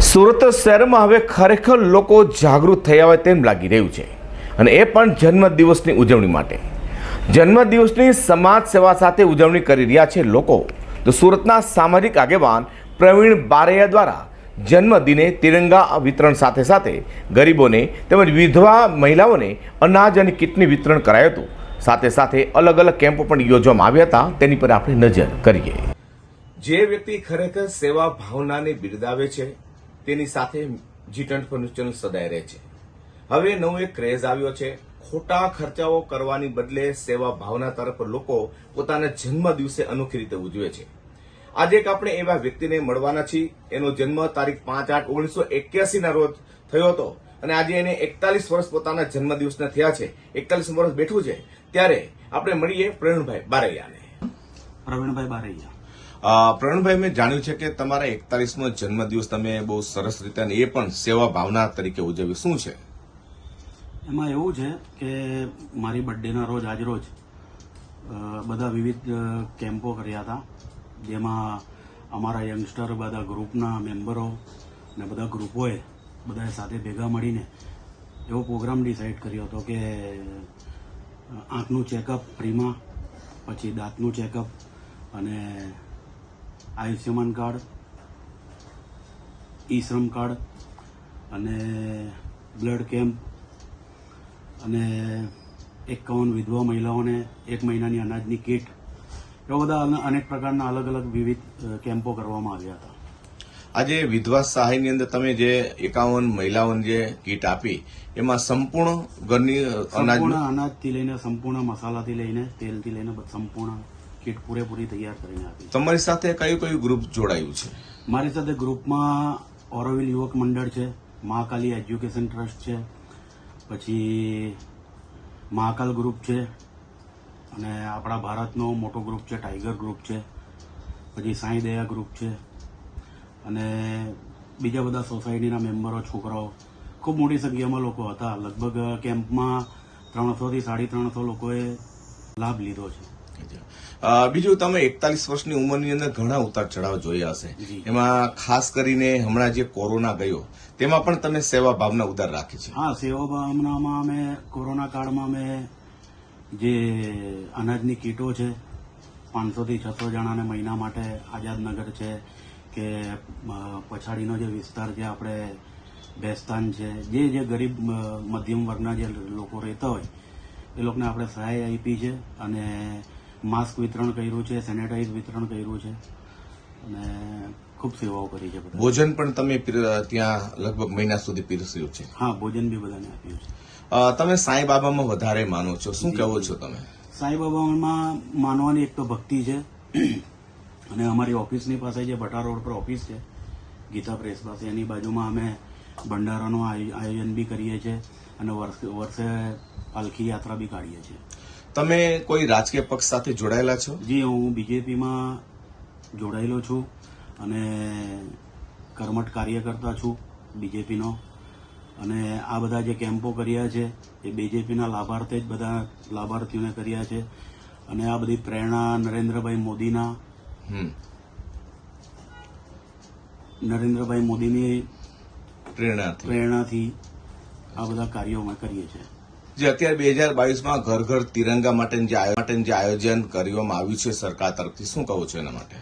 સુરત શહેરમાં હવે ખરેખર લોકો જાગૃત થયા હોય તેમ લાગી રહ્યું છે. અને એ પણ જન્મદિવસની ઉજવણી માટે. જન્મદિવસની સમાજ સેવા સાથે ઉજવણી કરી રહ્યા છે લોકો. તો સુરતના સામાજિક આગેવાન પ્રવીણ બારૈયા દ્વારા જન્મદિને તિરંગા વિતરણ સાથે સાથે ગરીબોને તેમજ વિધવા મહિલાઓને અનાજ અને કીટની વિતરણ કરાયું હતું. સાથે સાથે અલગ અલગ કેમ્પો પણ યોજવામાં આવ્યા હતા. તેની પર આપણે નજર કરીએ. જે વ્યક્તિ ખરેખર સેવા ભાવનાને બિરદાવે છે તેની સાથે જી ટ્વેન્ટી ફોર ચેનલ સદાય રહે છે. હવે નવો એક ક્રેઝ આવ્યો છે. ખોટા ખર્ચાઓ કરવાની બદલે સેવા ભાવના તરફ લોકો પોતાના જન્મ દિવસે અનોખી રીતે ઉજવે છે. આજે એક આપણે એવા વ્યક્તિને મળવાના છીએ. એનો જન્મ તારીખ પાંચ આઠ ઓગણીસો એક્યાસીના રોજ થયો હતો અને આજે એને એકતાલીસ વર્ષ પોતાના જન્મદિવસના થયા છે. એકતાલીસ વર્ષ બેઠું છે. ત્યારે આપણે મળીએ પ્રવીણભાઈ બારૈયાને. પ્રવીણભાઈ બારૈયા. પ્રવીણભાઈ, મેં જાણ્યું છે કે તમારા એકતાલીસમો જન્મદિવસ તમે બહુ સરસ રીતે અને એ પણ સેવા ભાવના તરીકે ઉજવ્યું. શું છે? એમાં એવું છે કે મારી બર્થડેના રોજ, આજ રોજ બધા વિવિધ કેમ્પો કર્યા હતા, જેમાં અમારા યંગસ્ટર બધા ગ્રુપના મેમ્બરો ને બધા ગ્રુપોએ બધાએ સાથે ભેગા મળીને એવો પ્રોગ્રામ ડિસાઇડ કર્યો હતો કે આંખનું ચેકઅપ ફ્રીમાં પછી દાંતનું ચેકઅપ અને આયુષ્યમાન કાર્ડ ઈ શ્રમ કાર્ડ અને બ્લડ કેમ્પ અને એકાવન વિધવા મહિલાઓને એક મહિનાની અનાજની કીટ. એવા બધા અનેક પ્રકારના અલગ અલગ વિવિધ કેમ્પો કરવામાં આવ્યા હતા. આજે વિધવા સહાયની અંદર તમે જે એકાવન મહિલાઓને જે કીટ આપી એમાં સંપૂર્ણ ઘરની અનાજ અનાજથી લઈને સંપૂર્ણ મસાલાથી લઈને તેલથી લઈને સંપૂર્ણ કીટ પૂરેપૂરી તૈયાર કરીને આપી તમારી સાથે કયું કયું ગ્રુપ જોડાયું છે? મારી સાથે ગ્રુપમાં ઓરોવિલ યુવક મંડળ છે મહાકાલી એજ્યુકેશન ટ્રસ્ટ છે પછી મહાકાલ ગ્રુપ છે અને આપણા ભારતનો મોટો ગ્રુપ છે ટાઈગર ગ્રુપ છે પછી સાંઈ દયા ગ્રુપ છે અને બીજા બધા સોસાયટીના મેમ્બરો છોકરાઓ. ખૂબ મોટી સંખ્યામાં લોકો હતા. લગભગ કેમ્પમાં ત્રણસોથી સાડી ત્રણસો લોકોએ લાભ લીધો છે. બીજું તમે એકતાલીસ વર્ષની ઉંમરની અંદર ઘણા ઉતાર ચઢાવ જોયા હશે. એમાં ખાસ કરીને હમણાં જે કોરોના ગયો તેમાં પણ તમે સેવા ભાવના ઉદાર રાખી છે. હા સેવા ભાવનામાં અમે કોરોના કાળમાં અમે જે અનાજની કીટો છે પાંચસોથી છસો જણાને મહિના માટે આઝાદનગર છે કે પછાડીનો જે વિસ્તાર છે આપણે બેસ્તાન છે જે જે ગરીબ મધ્યમ વર્ગના જે લોકો રહેતા હોય એ લોકોને આપણે સહાય આપી છે અને માસ્ક વિતરણ કર્યું છે સેનેટાઈઝ વિતરણ કર્યું છે અને ખૂબ સેવાઓ કરી છે ભોજન પણ તમે ત્યાં લગભગ મહિના સુધી પીરસ્યું છે. હા ભોજન બી બધાને આપ્યું છે. તમે સાંઈ બાબામાં વધારે માનો છો શું કહેવો છો તમે? સાંઈબાબામાં માનવાની એક તો ભક્તિ છે અને અમારી ઓફિસની પાસે જે ભટા રોડ પર ઓફિસ છે ગીતા પ્રેસ પાસે એની બાજુમાં અમે ભંડારાનું આયો- આયોજન બી કરીએ છીએ અને વર્ષે વર્ષે પાલખી યાત્રા બી કાઢીએ છીએ. તમે કોઈ રાજકીય પક્ષ સાથે જોડાયેલા છો? જી હું બીજેપીમાં જોડાયેલો છું અને કર્મઠ કાર્યકર્તા છું બીજેપીનો. અને આ બધા જે કેમ્પો કર્યા છે એ બીજેપીના લાભાર્થે જ બધા લાભાર્થીઓને કર્યા છે. અને આ બધી પ્રેરણા નરેન્દ્રભાઈ મોદીના નરેન્દ્રભાઈ મોદીની પ્રેરણાથી. પ્રેરણાથી આ બધા કાર્યો અમે કરીએ છીએ. જે અત્યારે બે હજાર બાવીસમાં ઘર ઘર તિરંગા માટે જે આયોજન કરવામાં આવ્યું છે સરકાર તરફથી શું કહો છો એના માટે?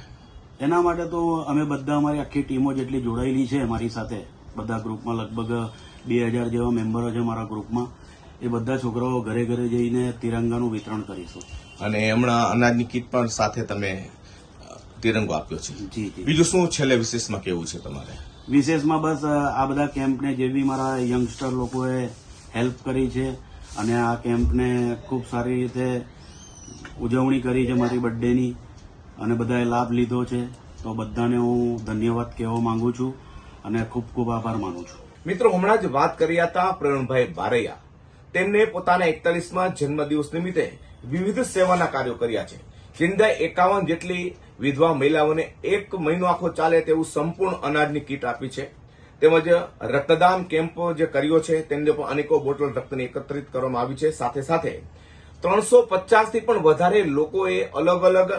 એના માટે તો અમે બધા અમારી આખી ટીમો જેટલી જોડાયેલી છે મારી સાથે બધા ગ્રુપમાં લગભગ બે હજાર જેવા મેમ્બરો છે મારા ગ્રુપમાં એ બધા છોકરાઓ ઘરે ઘરે જઈને તિરંગાનું વિતરણ કરીશું. અને હમણાં અનાજની કીટ પણ સાથે તમે તિરંગો આપ્યો છે. બીજું શું છેલ્લે વિશેષમાં કેવું છે તમારે? વિશેષમાં બસ આ બધા કેમ્પને જે બી મારા યંગસ્ટર લોકોએ હેલ્પ કરી છે અને આ કેમ્પને ખૂબ સારી રીતે ઉજવણી કરી છે મારી બર્થડેની. અને બધાએ લાભ લીધો છે. તો બધાને હું ધન્યવાદ કહેવા માંગુ છું અને ખૂબ ખૂબ આભાર માનું છું. મિત્રો, હમણાં જ વાત કરી હતા પ્રવીણભાઈ બારૈયા. તેમને પોતાના એકતાલીસમાં જન્મદિવસ નિમિત્તે વિવિધ સેવાના કાર્યો કર્યા છે. જિંદા એકાવન જેટલી વિધવા મહિલાઓને એક મહિનો આખો ચાલે તેવું સંપૂર્ણ અનાજની કીટ આપી છે. તેમજ રક્તદાન કેમ્પ જે કર્યો છે તેમની પણ અનેકો બોટલ રક્તની એકત્રિત કરવામાં આવી છે. સાથે સાથે ત્રણસો પચાસથી પણ વધારે લોકોએ અલગ અલગ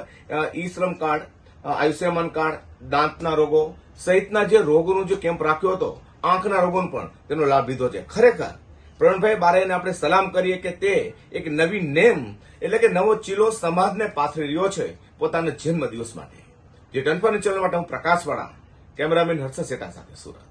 ઈ શ્રમ કાર્ડ આયુષ્યમાન કાર્ડ, દાંતના રોગો સહિતના જે રોગોનો જે કેમ્પ રાખ્યો હતો, આંખના રોગોનો પણ તેનો લાભ લીધો છે. ખરેખર, પ્રવીણભાઈ બારેને આપણે સલામ કરીએ કે તે એક નવી નેમ, એટલે કે નવો ચીલો સમાજને પાથરી રહ્યો છે પોતાના જન્મ દિવસ માટે. જે ટનફાની ચેનલ માટે હું પ્રકાશવાળા કેમેરામેન હર્ષ સેટા સાથે સુરત.